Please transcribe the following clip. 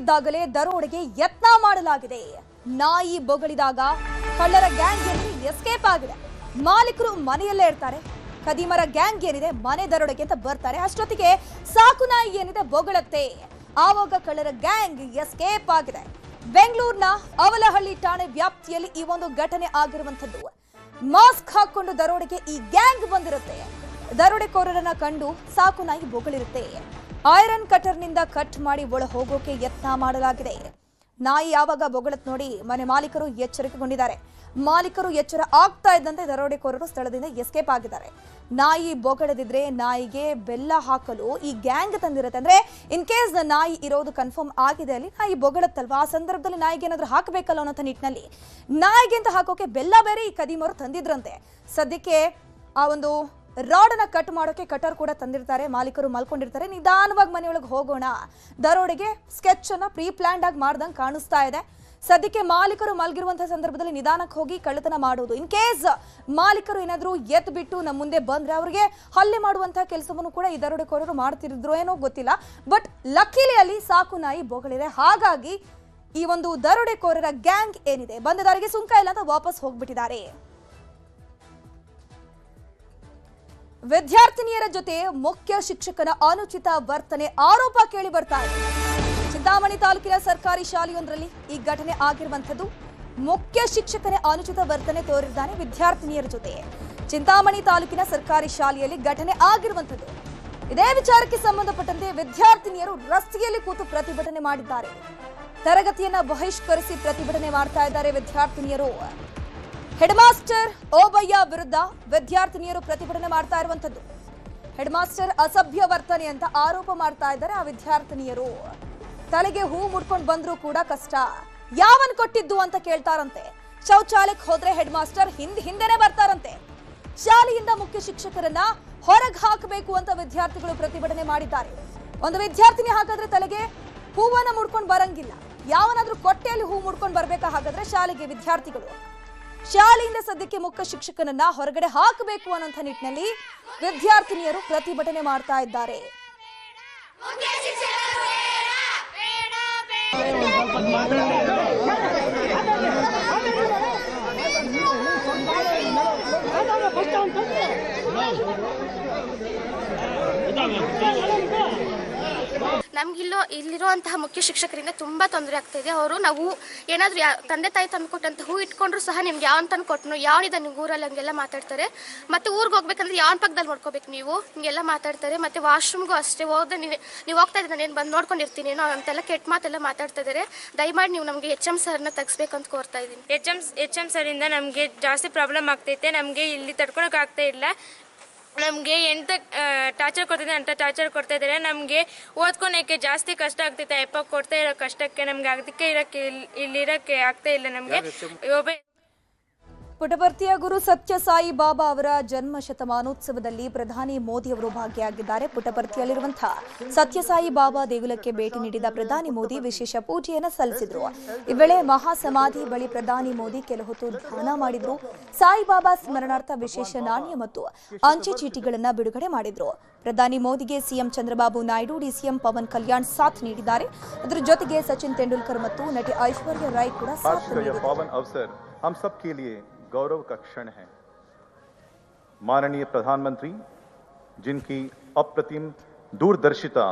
ಮನೆಯಲ್ಲಿದ್ದಾಗಲೇ ದರೋಡೆಗೆ ಯತ್ನ ಮಾಡಲಾಗಿದೆ. ನಾಯಿ ಬೊಗಳಿದಾಗ ಕಳ್ಳರ ಗ್ಯಾಂಗ್ ಏನಿದೆ ಎಸ್ಕೇಪ್ ಆಗಿದೆ. ಮಾಲೀಕರು ಮನೆಯಲ್ಲೇ ಇರ್ತಾರೆ. ಕದಿಮರ ಗ್ಯಾಂಗ್ ಏನಿದೆ, ಮನೆ ದರೋಡೆಗೆ ಅಂತ ಬರ್ತಾರೆ. ಅಷ್ಟೊತ್ತಿಗೆ ಸಾಕು ನಾಯಿ ಏನಿದೆ, ಬೊಗಳತ್ತೆ. ಆವಾಗ ಕಳ್ಳರ ಗ್ಯಾಂಗ್ ಎಸ್ಕೇಪ್ ಆಗಿದೆ. ಬೆಂಗಳೂರಿನ ಅವಲಹಳ್ಳಿ ಠಾಣೆ ವ್ಯಾಪ್ತಿಯಲ್ಲಿ ಈ ಒಂದು ಘಟನೆ ಆಗಿರುವಂತದ್ದು ಮಾಸ್ಕ್ ಹಾಕೊಂಡು ದರೋಡೆಗೆ ಈ ಗ್ಯಾಂಗ್ ಬಂದಿರುತ್ತೆ. ದರೋಡೆಕೋರರನ್ನ ಕಂಡು ಸಾಕು ನಾಯಿ ಬೊಗಳಿರುತ್ತೆ. ಐರನ್ ಕಟರ್ನಿಂದ ಕಟ್ ಮಾಡಿ ಒಳ ಹೋಗೋಕೆ ಯತ್ನ ಮಾಡಲಾಗಿದೆ. ನಾಯಿ ಯಾವಾಗ ಬೊಗಳತ್ ನೋಡಿ ಮನೆ ಮಾಲೀಕರು ಎಚ್ಚರಿಕೆಗೊಂಡಿದ್ದಾರೆ. ಮಾಲೀಕರು ಎಚ್ಚರ ಆಗ್ತಾ ಇದ್ದಂತೆ ದರೋಡೆಕೋರರು ಸ್ಥಳದಿಂದ ಎಸ್ಕೇಪ್ ಆಗಿದ್ದಾರೆ. ನಾಯಿ ಬೊಗಳದಿದ್ರೆ ನಾಯಿಗೆ ಬೆಲ್ಲ ಹಾಕಲು ಈ ಗ್ಯಾಂಗ್ ತಂದಿರುತ್ತೆ ಅಂದ್ರೆ ಇನ್ ಕೇಸ್ ನಾಯಿ ಇರೋದು ಕನ್ಫರ್ಮ್ ಆಗಿದೆ ಅಲ್ಲಿ ನಾಯಿ ಬೊಗಳತ್ತಲ್ವ? ಆ ಸಂದರ್ಭದಲ್ಲಿ ನಾಯಿಗೆ ಏನಾದ್ರೂ ಹಾಕಬೇಕಲ್ಲ ಅನ್ನೋ ನಿಟ್ಟಿನಲ್ಲಿ ನಾಯಿಗೆ ಅಂತ ಹಾಕೋಕೆ ಬೆಲ್ಲ ಬೇರೆ ಈ ಕದಿಮರು ತಂದಿದ್ರಂತೆ. ಸದ್ಯಕ್ಕೆ ಆ ಒಂದು ರಾಡನ್ನ ಕಟ್ ಮಾಡೋಕೆ ಕಟರ್ ಕೂಡ ತಂದಿರ್ತಾರೆ, ಮಾಲೀಕರು ಮಲ್ಕೊಂಡಿರ್ತಾರೆ. ನಿಧಾನವಾಗಿ ಮನೆಯೊಳಗೆ ಹೋಗೋಣ. ದರೋಡೆಗೆ ಸ್ಕೆಚ್ ಅನ್ನ ಪ್ರೀ ಪ್ಲಾನ್ಡ್ ಆಗಿ ಮಾಡ್ದಂಗೆ ಕಾಣಿಸ್ತಾ ಇದೆ. ಸದ್ಯಕ್ಕೆ ಮಾಲೀಕರು ಮಲಗಿರುವಂತಹ ಸಂದರ್ಭದಲ್ಲಿ ನಿಧಾನಕ್ಕೆ ಹೋಗಿ ಕಳ್ಳತನ ಮಾಡುವುದು. ಇನ್ ಕೇಸ್ ಮಾಲೀಕರು ಏನಾದರೂ ಎತ್ ಬಿಟ್ಟು ನಮ್ಮ ಮುಂದೆ ಬಂದ್ರೆ ಅವರಿಗೆ ಹಲ್ಲೆ ಮಾಡುವಂತಹ ಕೆಲಸವನ್ನು ಕೂಡ ಈ ದರೋಡೆಕೋರರು ಮಾಡ್ತಿದ್ರು ಏನೋ ಗೊತ್ತಿಲ್ಲ. ಬಟ್ ಲಕ್ಕಿಲಿ ಅಲ್ಲಿ ಸಾಕು ನಾಯಿ ಬೊಗಳಿದೆ. ಹಾಗಾಗಿ ಈ ಒಂದು ದರೋಡೆಕೋರರ ಗ್ಯಾಂಗ್ ಏನಿದೆ? ಬಂದ ದಾರಿಗೆ ಸುಂಕ ಇಲ್ಲ ಅಂತ ವಾಪಸ್ ಹೋಗ್ಬಿಟ್ಟಿದ್ದಾರೆ. ವಿದ್ಯಾರ್ಥಿನಿಯರ ಜೊತೆ ಮುಖ್ಯ ಶಿಕ್ಷಕನ ಅನುಚಿತ ವರ್ತನೆ ಆರೋಪ ಕೇಳಿ ಬರ್ತಾ ಇದೆ. ಚಿಂತಾಮಣಿ ತಾಲೂಕಿನ ಸರ್ಕಾರಿ ಶಾಲೆಯೊಂದರಲ್ಲಿ ಈ ಘಟನೆ ಆಗಿರುವಂಥದ್ದು. ಮುಖ್ಯ ಶಿಕ್ಷಕನೇ ಅನುಚಿತ ವರ್ತನೆ ತೋರಿದ್ದಾನೆ ವಿದ್ಯಾರ್ಥಿನಿಯರ ಜೊತೆ. ಚಿಂತಾಮಣಿ ತಾಲೂಕಿನ ಸರ್ಕಾರಿ ಶಾಲೆಯಲ್ಲಿ ಘಟನೆ ಆಗಿರುವಂಥದ್ದು. ಇದೇ ವಿಚಾರಕ್ಕೆ ಸಂಬಂಧಪಟ್ಟಂತೆ ವಿದ್ಯಾರ್ಥಿನಿಯರು ರಸ್ತೆಯಲ್ಲಿ ಕೂತು ಪ್ರತಿಭಟನೆ ಮಾಡಿದ್ದಾರೆ. ತರಗತಿಯನ್ನ ಬಹಿಷ್ಕರಿಸಿ ಪ್ರತಿಭಟನೆ ಮಾಡ್ತಾ ಇದ್ದಾರೆ ವಿದ್ಯಾರ್ಥಿನಿಯರು. ಹೆಡ್ ಮಾಸ್ಟರ್ ಓಬಯ್ಯ ವಿರುದ್ಧ ವಿದ್ಯಾರ್ಥಿನಿಯರು ಪ್ರತಿಭಟನೆ ಮಾಡ್ತಾ ಇರುವಂತದ್ದು ಹೆಡ್ ಮಾಸ್ಟರ್ ಅಸಭ್ಯ ವರ್ತನೆ ಅಂತ ಆರೋಪ ಮಾಡ್ತಾ ಇದ್ದಾರೆ ಆ ವಿದ್ಯಾರ್ಥಿನಿಯರು. ತಲೆಗೆ ಹೂ ಮುಡ್ಕೊಂಡು ಬಂದ್ರೂ ಕೂಡ ಕಷ್ಟ. ಯಾವನ್ ಕೊಟ್ಟಿದ್ದು ಅಂತ ಕೇಳ್ತಾರಂತೆ. ಶೌಚಾಲಯಕ್ಕೆ ಹೋದ್ರೆ ಹೆಡ್ ಮಾಸ್ಟರ್ ಹಿಂದ್ ಹಿಂದೆನೆ ಬರ್ತಾರಂತೆ. ಶಾಲೆಯಿಂದ ಮುಖ್ಯ ಶಿಕ್ಷಕರನ್ನ ಹೊರಗೆ ಹಾಕಬೇಕು ಅಂತ ವಿದ್ಯಾರ್ಥಿಗಳು ಪ್ರತಿಭಟನೆ ಮಾಡಿದ್ದಾರೆ. ಒಂದು ವಿದ್ಯಾರ್ಥಿನಿ ಹಾಗಾದ್ರೆ ತಲೆಗೆ ಹೂವನ್ನ ಮುಡ್ಕೊಂಡು ಬರಂಗಿಲ್ಲ. ಯಾವನಾದ್ರೂ ಕೊಟ್ಟೆಯಲ್ಲಿ ಹೂ ಮುಡ್ಕೊಂಡು ಬರ್ಬೇಕಾ ಹಾಗಾದ್ರೆ ಶಾಲೆಗೆ ವಿದ್ಯಾರ್ಥಿಗಳು. ಶಾಲೆಯಿಂದ ಸದ್ಯಕ್ಕೆ ಮುಖ್ಯ ಶಿಕ್ಷಕನನ್ನ ಹೊರಗಡೆ ಹಾಕಬೇಕು ಅನ್ನೋಂಥ ನಿಟ್ಟಿನಲ್ಲಿ ವಿದ್ಯಾರ್ಥಿನಿಯರು ಪ್ರತಿಭಟನೆ ಮಾಡ್ತಾ ಇದ್ದಾರೆ ನಮ್ಗಿಲ್ಲೋ, ಇಲ್ಲಿರುವಂತಹ ಮುಖ್ಯ ಶಿಕ್ಷಕರಿಂದ ತುಂಬಾ ತೊಂದರೆ ಆಗ್ತಾ ಇದೆ. ಅವರು ನಾವು ಏನಾದರೂ ತಂದೆ ತಾಯಿ ತಂದು ಕೊಟ್ಟಂತ ಹೂ ಇಟ್ಕೊಂಡ್ರು ಸಹ ನಿಮ್ಗೆ ಯಾವ ತಂದು ಕೊಟ್ಟನು ಯಾವನಿದ ನೀವು ಊರಲ್ಲಿ ಹಂಗೆಲ್ಲ ಮಾತಾಡ್ತಾರೆ. ಮತ್ತೆ ಊರಿಗೆ ಹೋಗ್ಬೇಕಂದ್ರೆ ಯಾವ ಪಕ್ಕದಲ್ಲಿ ನೋಡ್ಕೋಬೇಕು ನೀವು? ಹಿಂಗೆಲ್ಲ ಮಾತಾಡ್ತಾರೆ. ಮತ್ತೆ ವಾಶ್ರೂಮ್ಗೂ ಅಷ್ಟೇ ಹೋದ್ರೆ ನೀವು ನೀವು ಹೋಗ್ತಾ ಇದ್ರೆ ನಾನು ಬಂದು ನೋಡ್ಕೊಂಡಿರ್ತೀನಿ ಏನೋ ಅಂತೆಲ್ಲ ಕೆಟ್ಟ ಮಾತೆಲ್ಲ ಮಾತಾಡ್ತಾ ಇದ್ದಾರೆ ದಯಮಾಡಿ ನೀವು ನಮಗೆ ಎಚ್ ಎಂ ಸರ್ನ ತೆಗಿಸ್ಬೇಕಂತ ಕೋರ್ತಾ ಇದ್ದೀನಿ. ಎಚ್ ಎಂ, ಎಚ್ ಎಂ ಸರಿಂದ ನಮಗೆ ಜಾಸ್ತಿ ಪ್ರಾಬ್ಲಮ್ ಆಗ್ತೈತೆ. ನಮಗೆ ಇಲ್ಲಿ ತಡ್ಕೊಳಕ್ ಆಗ್ತಾ ಇಲ್ಲ. ನಮಗೆ ಎಂತ ಟಾರ್ಚರ್ ಕೊಡ್ತಿದ್ದಾರೆ ಅಂತ ಟಾರ್ಚರ್ ಕೊಡ್ತಾ ಇದ್ದಾರೆ ನಮಗೆ ಓದ್ಕೊಳಕ್ಕೆ ಜಾಸ್ತಿ ಕಷ್ಟ ಆಗ್ತೈತೆ ಅಪ್ಪ ಕೊಡ್ತಾ ಇರೋ ಕಷ್ಟಕ್ಕೆ ನಮ್ಗೆ ಅದಕ್ಕೆ ಇರೋಕ್ಕೆ ಇಲ್ಲಿ ಇರೋಕ್ಕೆ ಆಗ್ತಾ ಇಲ್ಲ ನಮಗೆ. ಒಬ್ಬ ಪುಟವರ್ತಿಯ ಗುರು ಸತ್ಯಸಾಯಿ ಬಾಬಾ ಅವರ ಜನ್ಮ ಶತಮಾನೋತ್ಸವದಲ್ಲಿ ಪ್ರಧಾನಿ ಮೋದಿ ಅವರು ಭಾಗಿಯಾಗಿದ್ದಾರೆ. ಪುಟಪರ್ತಿಯಲ್ಲಿರುವಂತಹ ಸತ್ಯಸಾಯಿ ಬಾಬಾ ದೇಗುಲಕ್ಕೆ ಭೇಟಿ ನೀಡಿದ ಪ್ರಧಾನಿ ಮೋದಿ ವಿಶೇಷ ಪೂಜೆಯನ್ನು ಸಲ್ಲಿಸಿದರು. ಈ ವೇಳೆ ಮಹಾಸಮಾಧಿ ಬಳಿ ಪ್ರಧಾನಿ ಮೋದಿ ಕೆಲ ಹೊತ್ತು ಧ್ಯಾನ ಮಾಡಿದ್ರು. ಸಾಯಿಬಾಬಾ ಸ್ಮರಣಾರ್ಥ ವಿಶೇಷ ನಾಣ್ಯ ಮತ್ತು ಅಂಚೆ ಚೀಟಿಗಳನ್ನು ಬಿಡುಗಡೆ ಮಾಡಿದ್ರು. ಪ್ರಧಾನಿ ಮೋದಿಗೆ ಸಿಎಂ ಚಂದ್ರಬಾಬು ನಾಯ್ಡು ಡಿಸಿಎಂ ಪವನ್ ಕಲ್ಯಾಣ್ ಸಾಥ್ ನೀಡಿದ್ದಾರೆ. ಅದರ ಜೊತೆಗೆ ಸಚಿನ್ ತೆಂಡೂಲ್ಕರ್ ಮತ್ತು ನಟಿ ಐಶ್ವರ್ಯ ರಾಯ್ ಕೂಡ ಸಾಥ್ ನೀಡಿದ್ದಾರೆ. हम सबके लिए गौरव का क्षण है। माननीय प्रधानमंत्री जिनकी अप्रतिम दूरदर्शिता